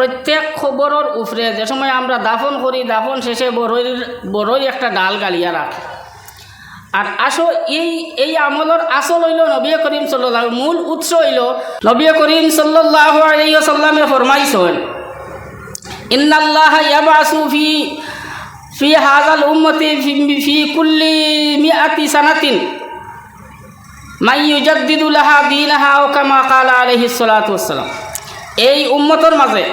প্রত্যেক খবরের উপরে যে সময় আমরা দাফন করি, দাফন শেষে বড়ই বড়ই একটা ডাল গালিয়া রাখে। আর আসো, এই এই আমলের আসল হইল নবী করিম সাল্লাহ মূল উৎস হইল নবী করিম সাল্লাহ সাল্লামে ফরমাইছেন, ইন্নাল্লাহ ইয়াবাসু ফি ফি হাজাল উম্মতি ফি কুল্লি মিআতি সানাতিন। মাই ইউজাদ্দিদু লাহা দীনাহা ও কামা কালা আলাইহিস সালাতু এই উম্মতর মাঝে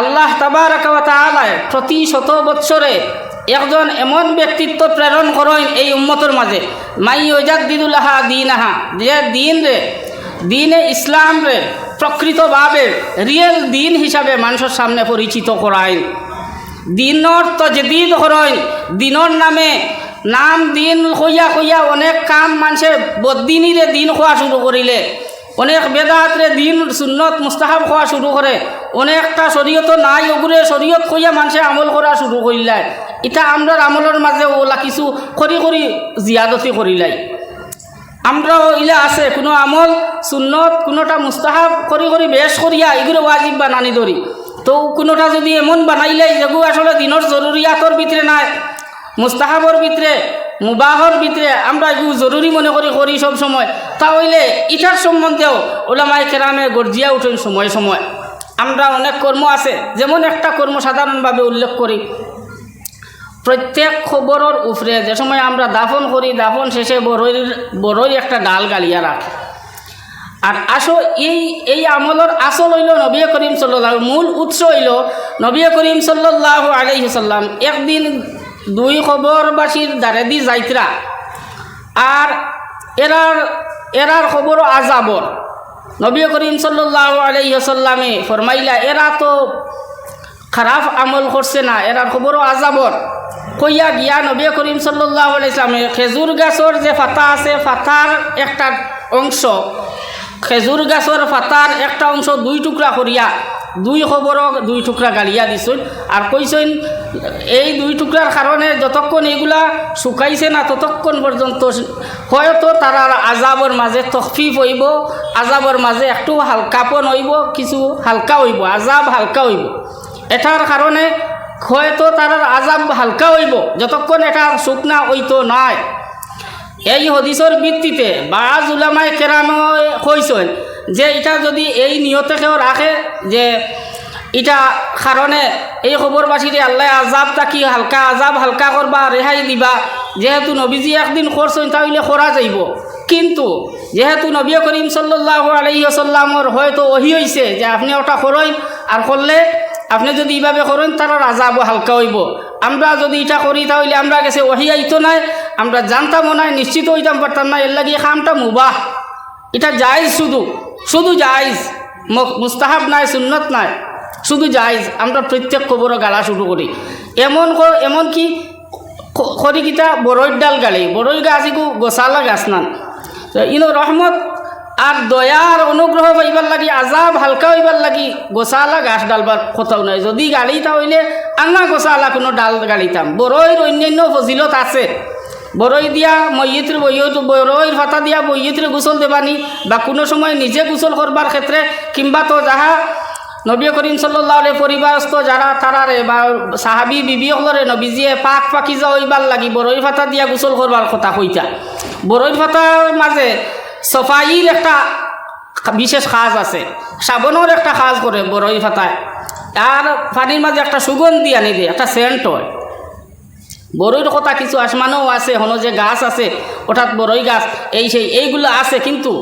আল্লাহ তাবারাকা ওয়া তাআলায় প্রতি শত বৎসরে একজন এমন ব্যক্তিত্ব প্রেরণ করেন এই উম্মতর মাঝে। মাই অজাদ দিদুল্লাহা দিন আহা যে দিন রে, দিনে ইসলাম রে প্রকৃতভাবে রিয়েল দিন হিসাবে মানুষের সামনে পরিচিত করায়। দিনর তজদিদ করেন, দিনর নামে নাম দিন কইয়া কইয়া অনেক কাম মানুষে বদিনীরে দিন খোয়া শুরু করিলে। অনেক বেদাতরে দিন সুন্নত মুস্তাহাব খোয়া শুরু করে। অনেকটা শরীয়ত নাই ওগুরে শরীয়ত কইয়া মানুষে আমল করা শুরু করিলাই এটা আমরা আমলের মাঝে ওলা কিছু করি করি জিয়াদতি করিলাই। আমরাও ইলা আছে, কোনো আমল সুন্নত, কোনোটা মুস্তাহাব করি করি বেশ করিয়া এগুলো ওয়াজিব বানানি ধরি। তো কোনোটা যদি এমন বানাইলে যেগুলো আসলে দিনের জরুরিয়াতর ভিতরে নাই, মুস্তাহাবর ভিতরে মুবাহর ভিতরে আমরা এগুলো জরুরি মনে করি করি সব সময় তাহলে ইটার সম্বন্ধেও ওলামাই কেরামে গর্জিয়া উঠেন সময় সময়। আমরা অনেক কর্ম আছে, যেমন একটা কর্ম সাধারণভাবে উল্লেখ করি প্রত্যেক খবরের উপরে যে সময় আমরা দাফন করি দাফন শেষে বড়ই বড়ই একটা ডাল গালিয়া রাখে আর আসো এই এই আমলের আসল হইল নবী করিম সাল্লাহ মূল উৎস হইল নবী করিম সাল্লাহ আলহিসাল্লাম একদিন দুই খবরবাসীর দ্বারে দি যাইতরা। আর এরার এরার খবরও আজাবর। নবী করিম সাল্লাহ আলহিসাল্লামে ফরমাইলা, এরা তো খারাপ আমল করছে না, এরার খবরও আজাবর। কইয়া গিয়া নবী করিম সাল্লাহ ইসলামে খেজুর গাছর যে ফাতা আছে, ফাতার একটা অংশ খেজুর গাছর ফাতার একটা অংশ দুই টুকরা করিয়া দুই খবর দুই টুকরা গালিয়া দিছেন আর কইছেন এই দুই টুকরার কারণে যতক্ষণ এইগুলা শুকাইছে না ততক্ষণ পর্যন্ত হয়তো তারা আজাবর মাঝে তখফিফ হইব আজাবর মাঝে একটু হালকাপন হইব, কিছু হালকা হইব, আজাব হালকা হইব। এটার কারণে হয়তো তার আজাব হালকা হইব, যতক্ষণ এটা শুকনা হইতো নয় এই হদিসর ভিত্তিতে বাজ উলামায় কেরামে কইছেন যে এটা যদি এই নিয়তে কেউ রাখে যে এটা কারণে এই খবরবাসীরে আল্লাহ আজাব তাকি হালকা আজাব হালকা করবা, রেহাই দিবা, যেহেতু নবীজি একদিন করছেন তাহলে করা যাইব। কিন্তু যেহেতু নবী করিম সাল্লাহ আলহিহসাল্লামর হয়তো ওহি হয়েছে যে আপনি ওটা করেন আর করলে আপনি যদি এইভাবে করেন তার আজাবও হালকা হইব। আমরা যদি এটা করি তাহলে আমরা গেছে ওহি আইতো নাই আমরা জানতামও নাই নিশ্চিত হইতাম পারতাম না, এর লাগে খামটা মুবাহ। এটা জায়জ শুধু শুধু জায়জ। মুস্তাহাব নাই, সুন্নত নাই, শুধু জায়জ। আমরা প্রত্যেক খবর গালা শুরু করি। এমন এমন কি খড়িকিটা বড়ই ডাল গালি বড়ই গাছ ইগু গোসালা গাছ নান। ইনো রহমত আর দয়ার অনুগ্রহ পাইবার লাগি, আজাব হালকা হইবার লাগি গোসালা গাছ ডালবার কোথাও নাই। যদি গালি তাহলে আঙা গোসালা কোনো ডাল গালিতাম। বড়ইর অন্যান্য ফজিলত আছে। বড়ই দিয়া মৈয়িত্র বইয়ত বড়ইর ফাতা দিয়া বইয়িত্রে গোসল দেবানি বা কোনো সময় নিজে গোসল করবার ক্ষেত্রে কিংবা তো যাহা নবী করিম সাল্লাহ পরিবারস্থ যারা তারারে বা সাহাবি বিবিসকলরে নবীজিয়ে পাক পাকিজা হইবার লাগি বড়ই ফাতা দিয়া গোসল করবার কথা কইতা। বড়ই ফাতার মাঝে সফাইর একটা বিশেষ কাজ আছে সাবনের একটা কাজ করে বড়ই ফাতায় আর পানির মাঝে একটা সুগন্ধি আনি দিয়ে একটা সেন্ট হয়। বড়ইর কথা কিছু আসমানও আছে, হনো যে গাছ আছে অর্থাৎ বড়ই গাছ, এই সেই এইগুলো আছে কিন্তু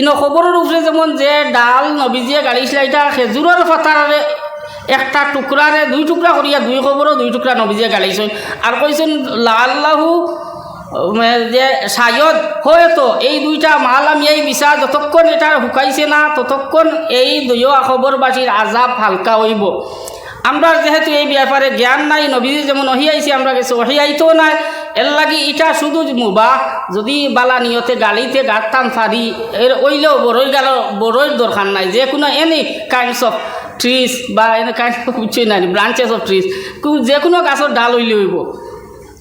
ইনো খবরের উপরে যেমন যে ডাল, নবীজিয়ে গাড়িছিল এটা খেজুরের পাতারে একটা টুকরারে দুই টুকরা করিয়া দুই খবরও দুই টুকরা নবীজিয়ে গাড়িছেন আর কইছেন লাল্লাহু যে সায়দ হয়তো এই দুইটা মাল আমি এই বিচার যতক্ষণ এটা শুকাইছে না, ততক্ষণ এই দুইও খবরবাসীর আজাব হালকা হইব। আমরা যেহেতু এই ব্যাপারে জ্ঞান নাই, নবীজি যেমন অহিয়াইছি আমরা কিছু অহিয়াইতেও নাই। এর লাগি ইটা শুধু মুবা, যদি বালা নিয়তে গালিতে গাঁতাম ফারি এর ওইলেও বড়ই গাল বড়ইর দরকার নাই। যে কোনো এনি কাইন্ডস অফ ট্রিজ বা এনে কাইন্ডস অফ কিছুই নাই ব্রাঞ্চেস অফ ট্রিজ যে কোনো গাছের ডাল হইলে হইব।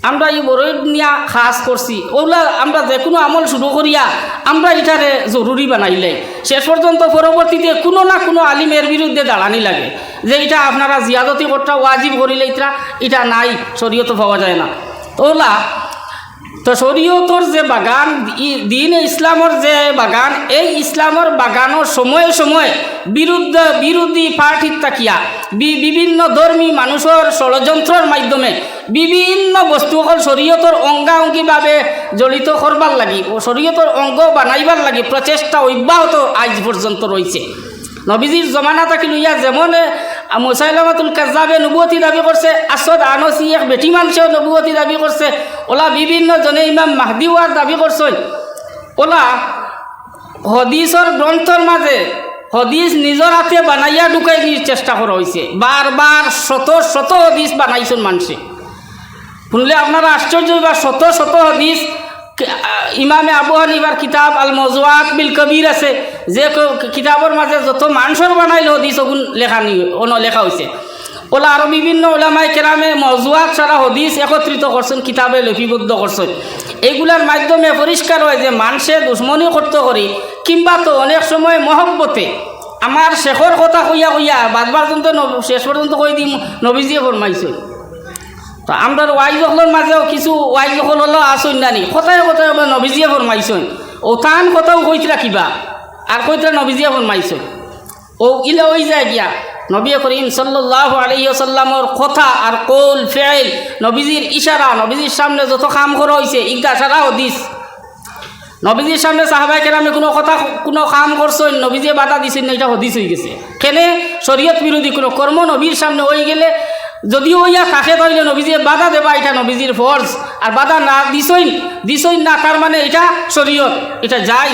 আমরা এই বড়ই নিয়া খাস করছি। ওগুলা আমরা যে কোনো আমল শুরু করিয়া আমরা এটারে জরুরি বানাইলে শেষ পর্যন্ত পরবর্তীতে কোনো না কোনো আলিমের বিরুদ্ধে দাঁড়ানি লাগে। যে এটা আপনারা জিয়াদতি করটা ওয়াজিব করিলে এটা এটা নাই, শরীয়ত পাওয়া যায় না। ওলা তো শরীয়তর যে বাগান দিন ইসলামর যে বাগান, এই ইসলামর বাগানের সময়ে সময়ে বিরুদ্ধ, বিরোধী পার্টির তাকিয়া। বিভিন্ন ধর্মী মানুষের ষড়যন্ত্রের মাধ্যমে বিভিন্ন বস্তুসকল শরীয়তর অঙ্গাঅঙ্গিভাবে জড়িত করবার লাগি ও শরীয়তর অঙ্গ বানাইবার লাগি প্রচেষ্টা অব্যাহত আজ পর্যন্ত রয়েছে। নবীজির জমানা থাকি লইয়া যেমন মুসাইলামাতুল কাজাবে নবুয়তি দাবি করছে, আসদ আনসি এক বেটি মানুষেও নবুয়তি দাবি করছে, ওলা বিভিন্ন জনে ইমাম মাহদিওয়ার দাবি করছেন। ওলা হদিসর গ্রন্থর মাঝে হদিস নিজের হাতে বানাইয়া ঢুকাই নিয়ে চেষ্টা করা হয়েছে বারবার শত শত হদিস বানাইছেন মানুষে শুনলে আপনারা আশ্চর্য বা শত শত হদিস ইমামে আবু হানিবার কিতাব আল মজুয়াত বিল কবির আছে, যে কিতাবর মাঝে যত মানুষের বানাইল হদিস ওগুন লেখা নি, অন লেখা হয়েছে ওলা আরও বিভিন্ন ওলামাই কেরামে মজুয়াত ছাড়া হদিস একত্রিত করছেন কিতাবে লিপিবদ্ধ করছেন এইগুলার মাধ্যমে পরিষ্কার হয় যে মানুষে দুশ্মনী করতে করি কিংবা তো অনেক সময় মহব্বতে আমার শেষর কথা কইয়া কইয়া বাদবার পর্যন্ত শেষ পর্যন্ত কই দিম, নবীজিয়ে ফরমাইছে তো আমরা ওয়াইজ হলের মাঝেও কিছু ওয়াইজ হল হলো আসুন নানি। কথায় কথায় আমরা নবীজিয়ে ফরমাইছন ও তান কথাও কইতরা কিবা। আর কইতরা নবীজিয়ে ফরমাইছন ও ইলে ওই যায় গিয়া। নবী করিম সাল্লাহ আলহিসাল্লামর কথা আর কৌল ফেল নবীজির ইশারা নবীজির সামনে যত কাম করা হয়েছে ইগদা সারা হদিস নবীজির সামনে সাহাবাই কেরামে কোনো কথা, কোনো কাম করছেন নবীজি বাধা দিছেন না এটা হদিস হয়ে গেছে। কেনে? শরীয়ত বিরোধী কোনো কর্ম নবীর সামনে হয়ে গেলে যদিও ইয়া থাকে ধরলে নবীজি, বাধা দেবা এটা নবীজির ফর্জ আর বাধা না দিছইন দিছইন না, তার মানে এটা শরীয়ত, এটা যাই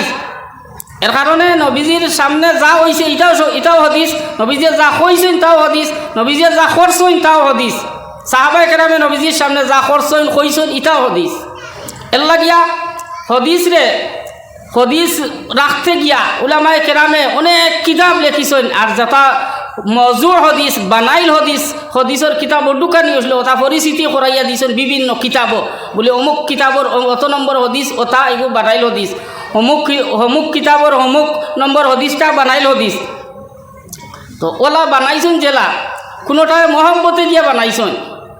এর কারণে নবীজির সামনে যা হয়েছে এটাও এটাও হদিস, নবীজি যা কইছেন তাও হদিস, নবীজি যা করছেন তাও হদিস। সাহাবাই কেরামে নবীজির সামনে যা করছেন, কইছেন এটাও হদিস। এর লাগিয়া হদিস রে, হদিস রাখতে গিয়া উলামায় কেরামে অনেক কিতাব লেখিছেন, আর যথা মজুর হদিস বানাইল হদিস হদিসর কিতাব দোকানি আসলে ওটা পরিচিতি করাইয়া দিছেন বিভিন্ন কিতাব বলে অমুক কিতাবর অত নম্বর হদিস ওটা এগু বানাইল হদিস অমুক অমুক কিতাবর অমুক নম্বর হদিসটা বানাইল হদিস তো ওলা বানাইছেন জেলা কোনোটায় মহব্বতে দিয়া বানাইছেন